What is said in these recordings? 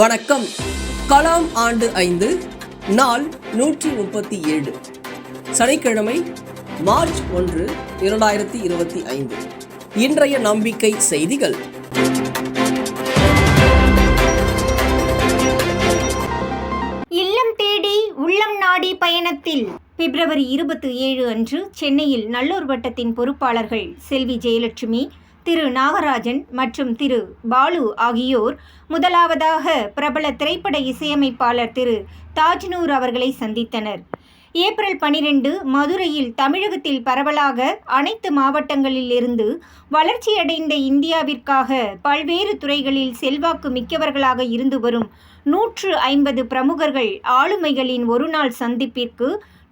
வணக்கம். கலாம் ஆண்டு ஐந்து நாள் நூற்றி முப்பத்தி ஏழு. சனிக்கிழமை மார்ச் ஒன்று இரண்டாயிரத்தி இருபத்தி ஐந்து. இன்றைய நம்பிக்கை செய்திகள். இல்லம் தேடி உள்ளம் நாடி பயணத்தில். பிப்ரவரி இருபத்தி ஏழு அன்று சென்னையில் நல்லூர் வட்டத்தின் பொறுப்பாளர்கள் செல்வி ஜெயலட்சுமி திரு நாகராஜன் மற்றும் திரு பாலு ஆகியோர் முதலாவதாக பிரபல திரைப்பட இசையமைப்பாளர் திரு தாஜ்னூர் அவர்களை சந்தித்தனர். ஏப்ரல் பனிரெண்டு மதுரையில் தமிழகத்தில் பரவலாக அனைத்து மாவட்டங்களில் இருந்து வளர்ச்சியடைந்த இந்தியாவிற்காக பல்வேறு துறைகளில் செல்வாக்கு மிக்கவர்களாக இருந்து வரும் நூற்று ஐம்பது பிரமுகர்கள் ஆளுமைகளின் ஒருநாள் சந்திப்பிற்கு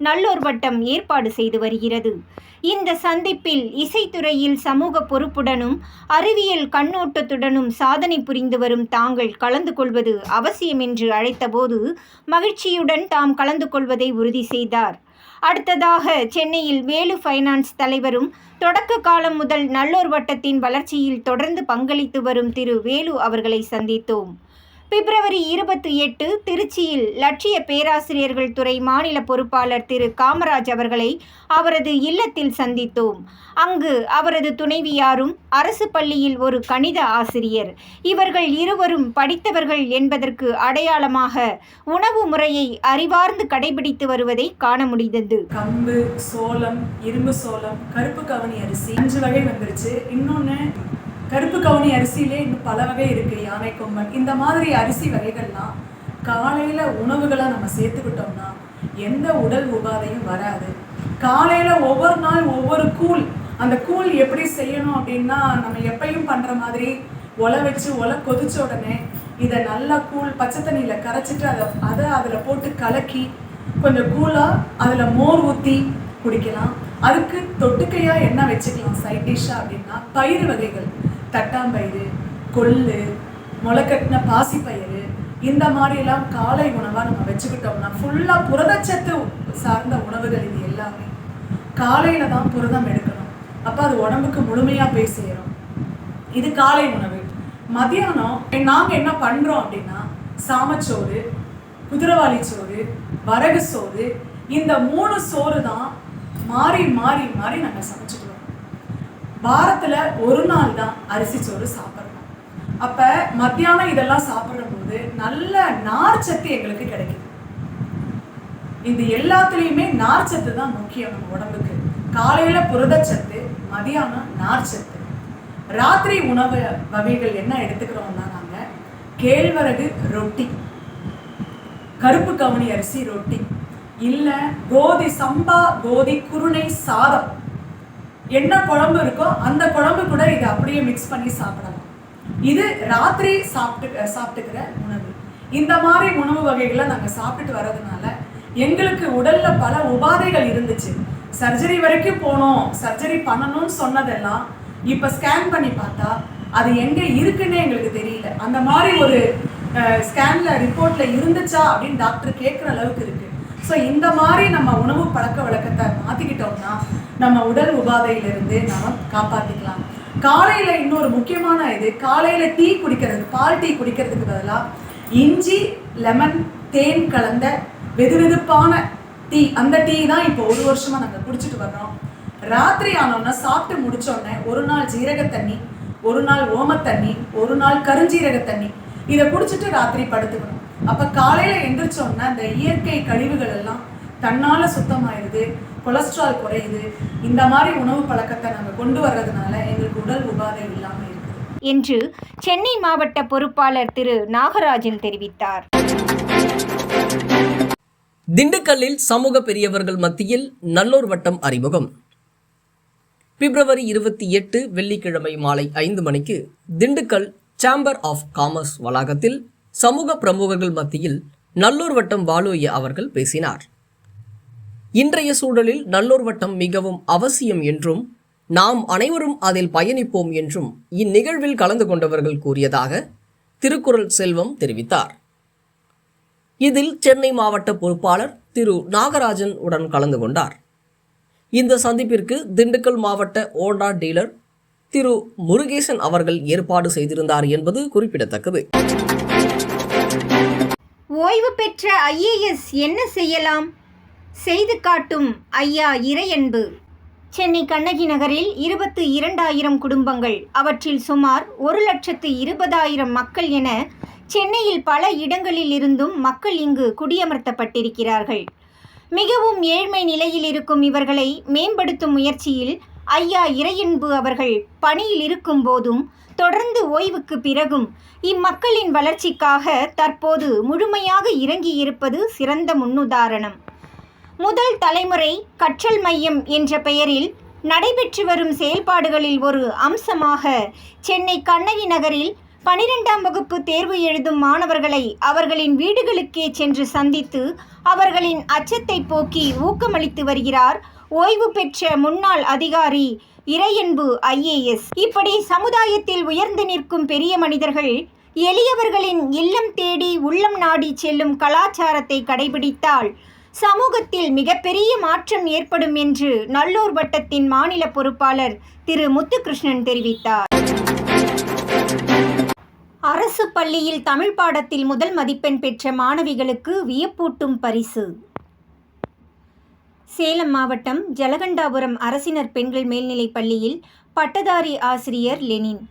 நல்லோர் வட்டம் ஏற்பாடு செய்து வருகிறது. இந்த சந்திப்பில் இசைத்துறையில் சமூக பொறுப்புடனும் அறிவியல் கண்ணோட்டத்துடனும் சாதனை புரிந்து வரும் தாங்கள் கலந்து கொள்வது அவசியம் என்று அழைத்தபோது மகிழ்ச்சியுடன் தாம் கலந்து கொள்வதை உறுதி செய்தார். அடுத்ததாக சென்னையில் வேலு ஃபைனான்ஸ் தலைவரும் தொடக்க காலம் முதல் நல்லோர் வட்டத்தின் வளர்ச்சியில் தொடர்ந்து பங்களித்து வரும் திரு வேலு அவர்களை சந்தித்தோம். பிப்ரவரி இருபத்தி எட்டு திருச்சியில் லட்சிய பேராசிரியர்கள் துறை மாநில பொறுப்பாளர் திரு காமராஜ் அவர்களை அவரது இல்லத்தில் சந்தித்தோம். அங்கு அவரது துணைவியாரும் அரசு பள்ளியில் ஒரு கணித ஆசிரியர். இவர்கள் இருவரும் படித்தவர்கள் என்பதற்கு அடையாளமாக உணவு முறையை அறிவார்ந்து கடைபிடித்து வருவதை காண முடிந்தது. கம்பு சோளம் இரும்பு சோளம் கருப்பு கவனி அரிசி அஞ்சு வகை வந்துருச்சு. இன்னொன்று கருப்பு கவுனி அரிசியிலே இன்னும் பல வகை இருக்குது யானை கொம்பன். இந்த மாதிரி அரிசி வகைகள்லாம் காலையில் உணவுகளை நம்ம சேர்த்துக்கிட்டோம்னா எந்த உடல் உபாதையும் வராது. காலையில் ஒவ்வொரு நாள் ஒவ்வொரு கூழ். அந்த கூழ் எப்படி செய்யணும் அப்படின்னா நம்ம எப்பயும் பண்ணுற மாதிரி ஒலை வச்சு ஒலை கொதிச்ச உடனே இதை நல்லா கூழ் பச்சை தண்ணியில் கரைச்சிட்டு அதை அதை அதில் போட்டு கலக்கி கொஞ்சம் கூலாக அதில் மோர் ஊற்றி குடிக்கலாம். அதுக்கு தொட்டுக்கையாக என்ன வச்சுக்கலாம்? சைட் டிஷ்ஷாக அப்படின்னா பயிறு வகைகள். தட்டாம்பயிறு கொள்ளு முளைக்கட்டின பாசிப்பயிறு இந்த மாதிரிலாம் காலை உணவாக நம்ம வச்சுக்கிட்டோம்னா ஃபுல்லாக புரதச்சத்து சார்ந்த உணவுகள் இது எல்லாமே. காலையில் தான் புரதம் எடுக்கணும். அப்போ அது உடம்புக்கு முழுமையாக போய் சேரும். இது காலை உணவு. மதியானம் நாங்கள் என்ன பண்ணுறோம் அப்படின்னா சாமச்சோறு குதிரவாளி சோறு வரகு சோறு இந்த மூணு சோறு தான் மாறி மாறி மாறி நாங்கள் சமைச்சிட்டு வாரத்தில் ஒரு நாள் தான் அரிசி சோறு சாப்பிட்றோம் அப்போ மத்தியானம் இதெல்லாம் சாப்பிட்ற போது நல்ல நார்ச்சத்து எங்களுக்கு கிடைக்குது. இது எல்லாத்துலேயுமே நார்ச்சத்து தான் முக்கியம் நம்ம உடம்புக்கு. காலையில் புரதச்சத்து மதியானம் நார்ச்சத்து ராத்திரி உணவு வகைகள் என்ன எடுத்துக்கிறோம்னா நாங்கள் கேழ்வரகு ரொட்டி கருப்பு கவுனி அரிசி ரொட்டி இல்லை கோதி சம்பா கோதி குருணை சாதம். என்ன குழம்பு இருக்கோ அந்த குழம்பு கூட இதை அப்படியே மிக்ஸ் பண்ணி சாப்பிடலாம். இது ராத்திரி சாப்பிட்டு சாப்பிட்டுக்கிற உணவு. இந்த மாதிரி உணவு வகைகளை நாங்கள் சாப்பிட்டுட்டு வர்றதுனால எங்களுக்கு உடல்ல பல உபாதைகள் இருந்துச்சு. சர்ஜரி வரைக்கும் போனோம். சர்ஜரி பண்ணணும்னு சொன்னதெல்லாம் இப்போ ஸ்கேன் பண்ணி பார்த்தா அது எங்கே இருக்குன்னே எங்களுக்கு தெரியல. அந்த மாதிரி ஒரு ஸ்கேன்ல ரிப்போர்ட்ல இருந்துச்சா அப்படின்னு டாக்டர் கேட்குற அளவுக்கு இருக்கு. ஸோ இந்த மாதிரி நம்ம உணவு பழக்க வழக்கத்தை மாற்றிக்கிட்டோம்னா நம்ம உடல் உபாதையிலிருந்து நம்ம காப்பாற்றிக்கலாம் காலையில் இன்னொரு முக்கியமான இது காலையில் டீ குடிக்கிறது பால் டீ குடிக்கிறதுக்கு பதிலாக இஞ்சி லெமன் தேன் கலந்த வெதுவெதுப்பான டீ அந்த டீ தான் இப்போ ஒரு வருஷமாக நாங்கள் குடிச்சிட்டு வர்றோம். ராத்திரி ஆனோன்னா சாப்பிட்டு முடிச்சோடனே ஒரு நாள் ஜீரக தண்ணி ஒரு நாள் ஓம தண்ணி ஒரு நாள் கருஞ்சீரக தண்ணி. இதை குடிச்சிட்டு ராத்திரி படுத்துக்கணும். அப்போ காலையில் எந்திரிச்சோன்னா இந்த இயற்கை கழிவுகள் எல்லாம் தன்னால் சுத்தமாயிருது கொலஸ்ட்ரால் குறையுது. இந்த மாதிரி உணவு பழக்கத்தை நாங்கள் கொண்டு வர்றதுனால எங்களுக்கு உடல் உபாதை இல்லாமல் இருக்குது என்று சென்னை மாவட்ட பொறுப்பாளர் திரு நாகராஜன் தெரிவித்தார். திண்டுக்கல்லில் சமூக பெரியவர்கள் மத்தியில் நல்லோர் வட்டம் அறிமுகம். பிப்ரவரி இருபத்தி எட்டு வெள்ளிக்கிழமை மாலை ஐந்து மணிக்கு திண்டுக்கல் சேம்பர் ஆஃப் காமர்ஸ் வளாகத்தில் சமூக பிரமுகர்கள் மத்தியில் நல்லூர் வட்டம் வாலோய அவர்கள் பேசினார். இன்றைய சூழலில் நல்லூர் வட்டம் மிகவும் அவசியம் என்றும் நாம் அனைவரும் அதில் பயணிப்போம் என்றும் இந்நிகழ்வில் கலந்து கொண்டவர்கள் கூறியதாக திருக்குறள் செல்வம் தெரிவித்தார். இதில் சென்னை மாவட்ட பொறுப்பாளர் திரு நாகராஜன் உடன் கலந்து கொண்டார். இந்த சந்திப்பிற்கு திண்டுக்கல் மாவட்ட ஓண்டா டீலர் திரு முருகேசன் அவர்கள் ஏற்பாடு செய்திருந்தார் என்பது குறிப்பிடத்தக்கது. ஓய்வு பெற்ற ஐஏஎஸ் என்ன செய்யலாம்? செய்து காட்டும் ஐயா இறையன்பு. சென்னை கண்ணகி நகரில் இருபத்து இரண்டாயிரம் குடும்பங்கள் அவற்றில் சுமார் ஒரு லட்சத்து இருபதாயிரம் மக்கள் என சென்னையில் பல இடங்களில் இருந்தும் மக்கள் இங்கு குடியமர்த்தப்பட்டிருக்கிறார்கள். மிகவும் ஏழ்மை நிலையில் இருக்கும் இவர்களை மேம்படுத்தும் முயற்சியில் ஐயா இறையன்பு அவர்கள் பணியில் இருக்கும் போதும் தொடர்ந்து ஓய்வுக்கு பிறகும் இம்மக்களின் வளர்ச்சிக்காக தற்போது முழுமையாக இறங்கியிருப்பது சிறந்த முன்னுதாரணம். முதல் தலைமுறை கற்றல் மையம் என்ற பெயரில் நடைபெற்று வரும் செயல்பாடுகளில் ஒரு அம்சமாக சென்னை கண்ணகி நகரில் பனிரெண்டாம் வகுப்பு தேர்வு எழுதும் மாணவர்களை அவர்களின் வீடுகளுக்கே சென்று சந்தித்து அவர்களின் அச்சத்தை போக்கி ஊக்கமளித்து வருகிறார் ஓய்வு பெற்ற முன்னாள் அதிகாரி இறையன்பு ஐஏஎஸ். இப்படி சமுதாயத்தில் உயர்ந்து நிற்கும் பெரிய மனிதர்கள் எளியவர்களின் இல்லம் தேடி உள்ளம் நாடி செல்லும் கலாச்சாரத்தை கடைபிடித்தால் சமூகத்தில் மிகப்பெரிய மாற்றம் ஏற்படும் என்று நல்லூர் வட்டத்தின் மாநில பொறுப்பாளர் திரு முத்துகிருஷ்ணன் தெரிவித்தார். அரசு பள்ளியில் தமிழ் பாடத்தில் முதல் மதிப்பெண் பெற்ற மாணவிகளுக்கு வியப்பூட்டும் பரிசு. சேலம் மாவட்டம் ஜலகண்டாபுரம் அரசினர் பெண்கள் மேல்நிலைப் பள்ளியில் பட்டதாரி ஆசிரியர் லெனின்.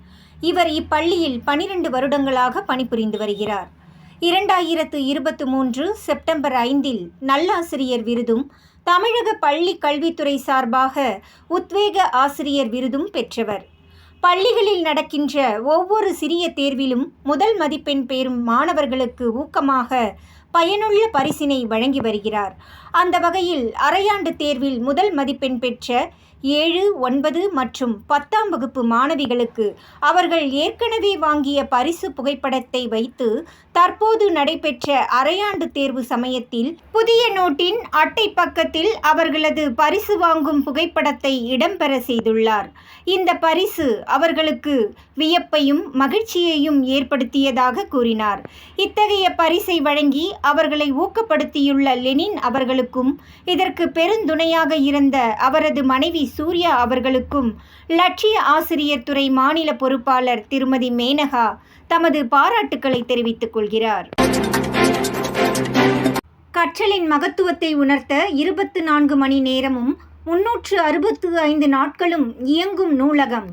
இவர் இப்பள்ளியில் பனிரெண்டு வருடங்களாக பணிபுரிந்து வருகிறார். இரண்டாயிரத்து இருபத்து மூன்று செப்டம்பர் ஐந்தில் நல்லாசிரியர் விருதும் தமிழக பள்ளி கல்வித்துறை சார்பாக உத்வேக ஆசிரியர் விருதும் பெற்றவர். பள்ளிகளில் நடக்கின்ற ஒவ்வொரு சிறிய தேர்விலும் முதல் மதிப்பெண் பெறும் மாணவர்களுக்கு ஊக்கமாக பயனுள்ள பரிசினை வழங்கி வருகிறார். அந்த வகையில் அரையாண்டு தேர்வில் முதல் மதிப்பெண் பெற்ற ஏழு ஒன்பது மற்றும் பத்தாம் வகுப்பு மாணவிகளுக்கு அவர்கள் ஏற்கனவே வாங்கிய பரிசு புகைப்படத்தை வைத்து தற்போது நடைபெற்ற அரையாண்டு தேர்வு சமயத்தில் புதிய நோட்டின் அட்டை பக்கத்தில் அவர்களது பரிசு வாங்கும் புகைப்படத்தை இடம்பெற செய்துள்ளார். இந்த பரிசு அவர்களுக்கு வியப்பையும் மகிழ்ச்சியையும் ஏற்படுத்தியதாக கூறினார். இத்தகைய பரிசை வழங்கி அவர்களை ஊக்கப்படுத்தியுள்ள லெனின் அவர்களுக்கும் இதற்கு பெருந்துணையாக இருந்த அவரது மனைவி சூர்யா அவர்களுக்கும் லட்சிய ஆசிரியர் துறை மாநில பொறுப்பாளர் திருமதி மேனகா தமது பாராட்டுக்களை தெரிவித்துக் கொள்கிறார். கற்றலின் மகத்துவத்தை உணர்த்த இருபத்து நான்கு மணி நேரமும் முன்னூற்று அறுபத்து ஐந்து நாட்களும் இயங்கும் நூலகம்.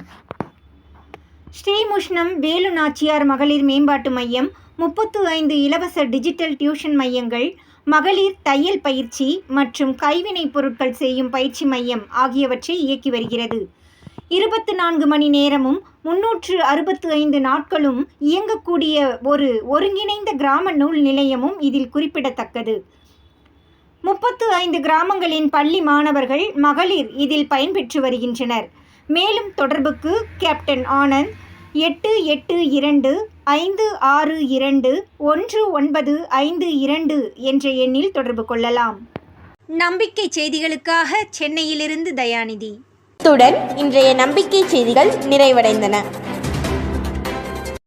ஸ்ரீமுஷ்ணம் வேலு நாச்சியார் மகளிர் மேம்பாட்டு மையம் முப்பத்து ஐந்து இலவச டிஜிட்டல் டியூஷன் மையங்கள் மகளிர் தையல் பயிற்சி மற்றும் கைவினைப் பொருட்கள் செய்யும் பயிற்சி மையம் ஆகியவற்றை இயக்கி வருகிறது. இருபத்து நான்கு மணி நேரமும் முன்னூற்று அறுபத்து ஐந்து நாட்களும் இயங்கக்கூடிய ஒரு ஒருங்கிணைந்த கிராம நூல் நிலையமும் இதில் குறிப்பிடத்தக்கது. முப்பத்து ஐந்து கிராமங்களின் பள்ளி மாணவர்கள் மகளிர் இதில் பயன்பெற்று வருகின்றனர். மேலும் தொடர்புக்கு கேப்டன் ஆனந்த் எட்டு எட்டு இரண்டு ஐந்து ஆறு இரண்டு ஒன்று ஒன்பது ஐந்து இரண்டு என்ற எண்ணில் தொடர்பு கொள்ளலாம். நம்பிக்கை செய்திகளுக்காக சென்னையிலிருந்து தயாநிதி. இத்துடன் இன்றைய நம்பிக்கை செய்திகள் நிறைவடைந்தன.